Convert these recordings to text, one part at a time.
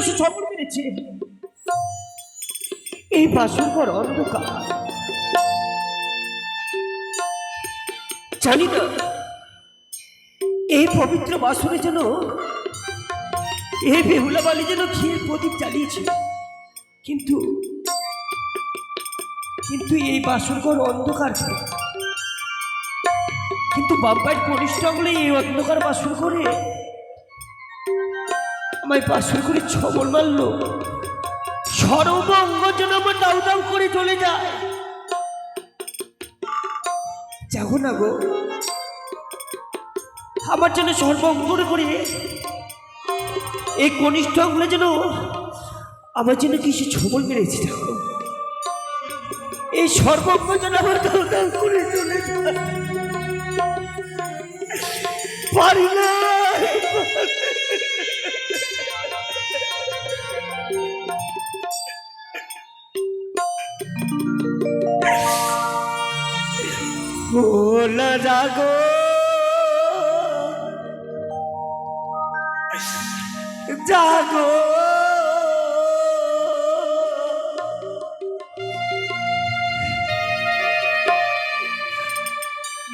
কিসে ছবল মেরেছে এই বাসুরঘর অন্ধকার। জানি না, এই পবিত্র বাসরে যেন এই যেন প্রদীপ জ্বালিয়েছে। কিন্তু কিন্তু এই বাসরঘর অন্ধকার ছিল। কিন্তু বাম্পাইয়ের কনিষ্ঠ এই অন্ধকার বাসুর করে আমায় বাসর করে ছবল মারলো। সর্ব অঙ্গ যেন আমার দাউ দাউ করে চলে যায়। না গো। আমার জন্য সর্ব অঙ্গ করে এই কনিষ্ঠ আঙুলে যেন আমার জন্য কিছু ছবল মেরেছে, দেখো। এই সর্বজ্ঞ যেন আমার দাউ দাউ করে চলে যায়। পারি না। ভোলা জাগো। জাগো।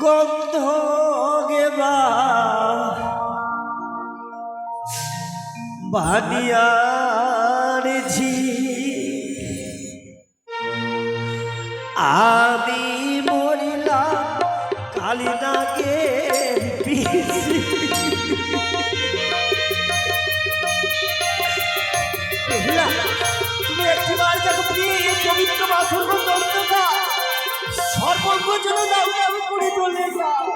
গন্ধ গেবা। বানিয়ারেছি। আমি যেন দাও দাও করে চলে যাও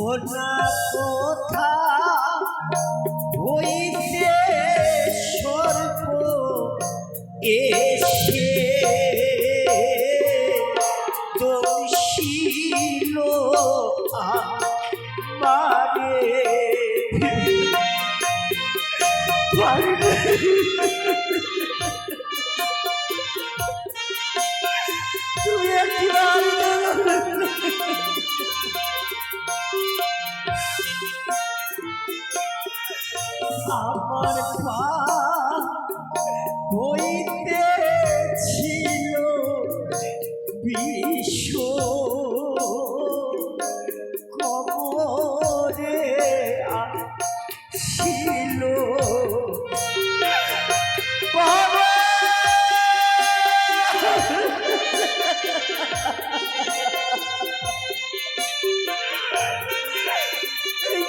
ওনা কোথা? হইতে সর্ব এসে দোষিল আমারে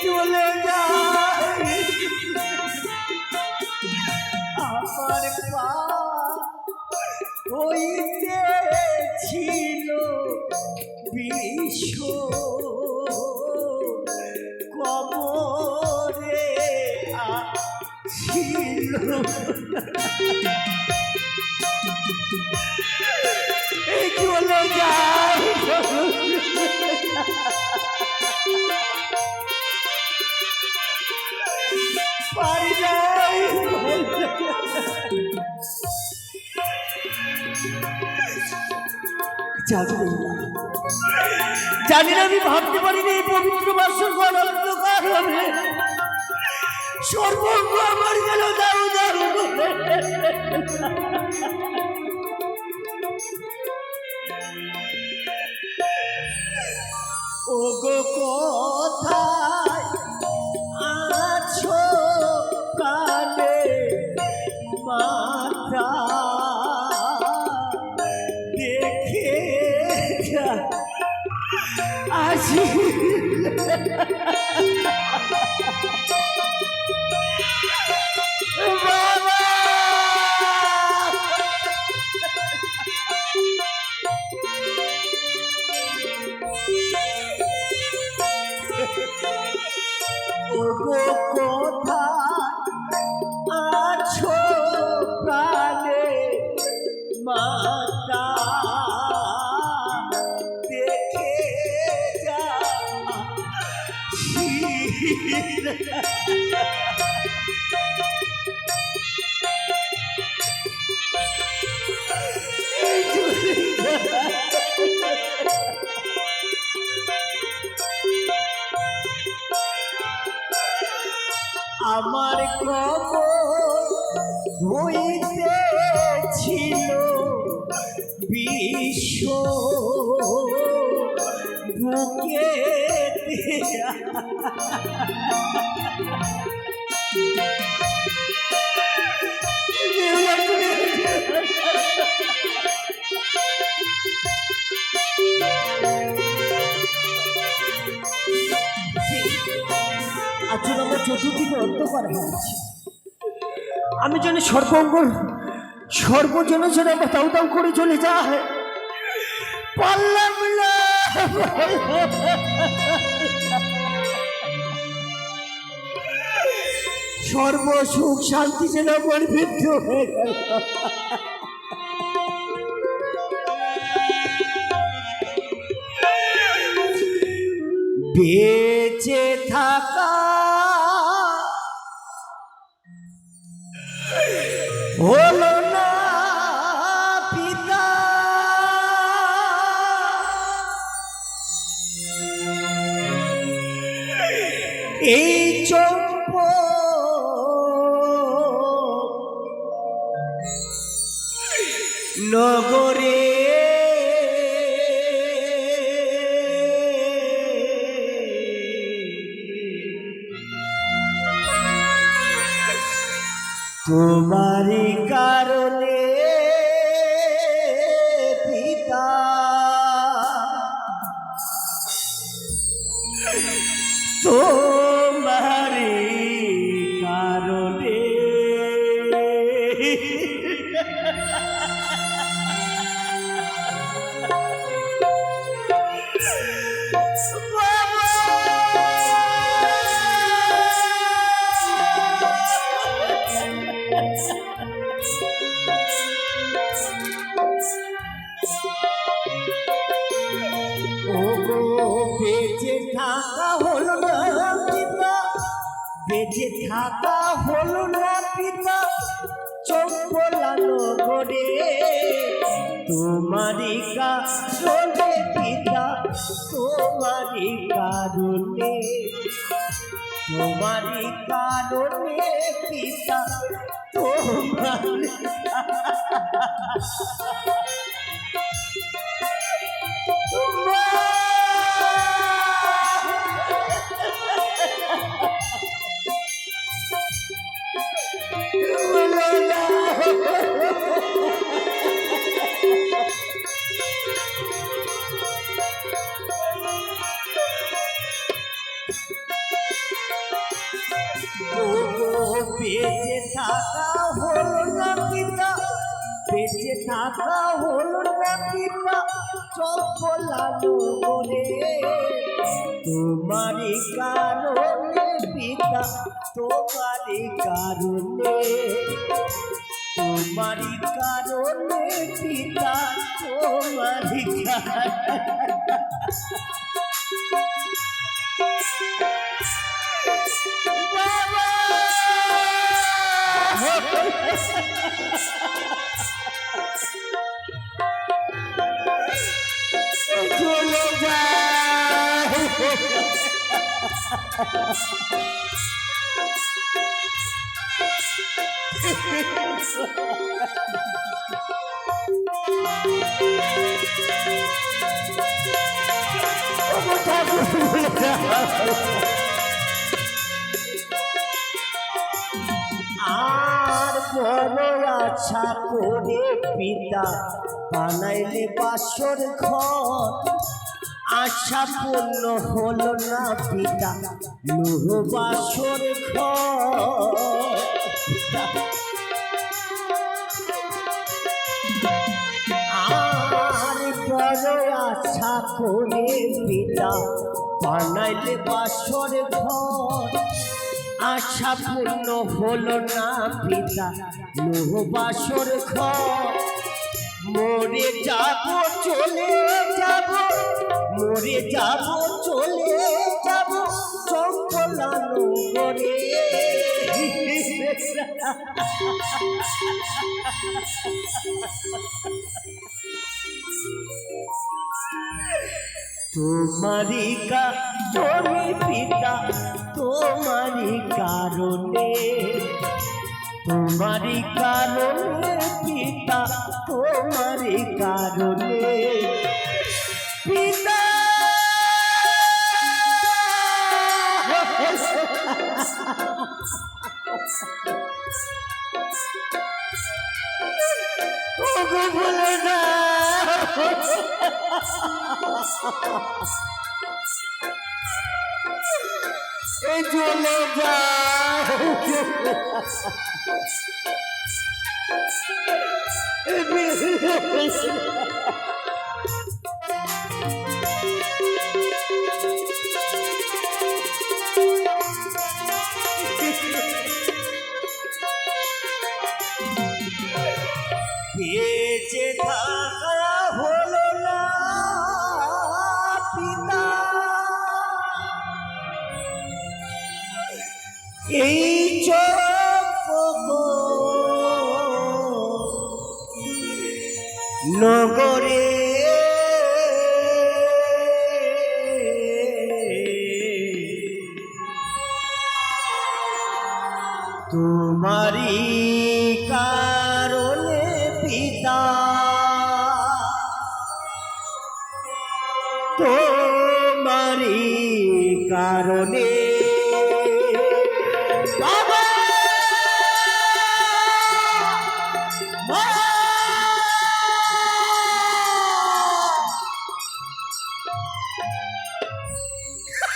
চলে যায়। আমার পা হইতে ছিল বিশ্ব কবরে ছিল চলে যায়। জানি না। আমি ভাবতে পারিনি এই পবিত্র বাসর হবে। সর্বঙ্গ আমার গেল ও গো কোথায় মাথা দেখে আসি বাবা। হয়েছে আমি যেন সর্বঙ্গ সর্বজন যেন আমার দাউ দাউ করে চলে যায়। পারলাম না। সর্বসুখ শান্তি যেন মৃত্যু হয়ে গেল। বেঁচে থাকা হলো এই চম্প নগরে তোমারই কারণে তোমারই কারণে পিতা তোমারি কারণে। তোমারি কারণে পিতা তোমার বেঁচে বেঁচে হলুদ হলো চক্ষ লালু করে তোমারই কারণে পিতা, তোমারই কারণে। তোমারই কারণে পিতা, তোমারই কারণে। আর বড় আশা করে পিতা বানাইলে বাসর ঘর। আশা পূর্ণ হলো না পিতা। লোহ বাসর আর বড় আশা করে পিতা বানাইলে বাসর ঘর। আশা পূর্ণ হলো না পিতা, লোহ বাসর ঘর। মরে যাব, চলে যাব। মরে যাব, চলে যাব চম্পলানো তোমারি কারণে পিতা তোমারি কারণে। তোমারই কারণে পিতা, তোমারই কারণে। পিতা ওগো বলে না এই চলে যাও বেঁচে এই নগরে তোমারই কারণে পিতা তোমারই কারণে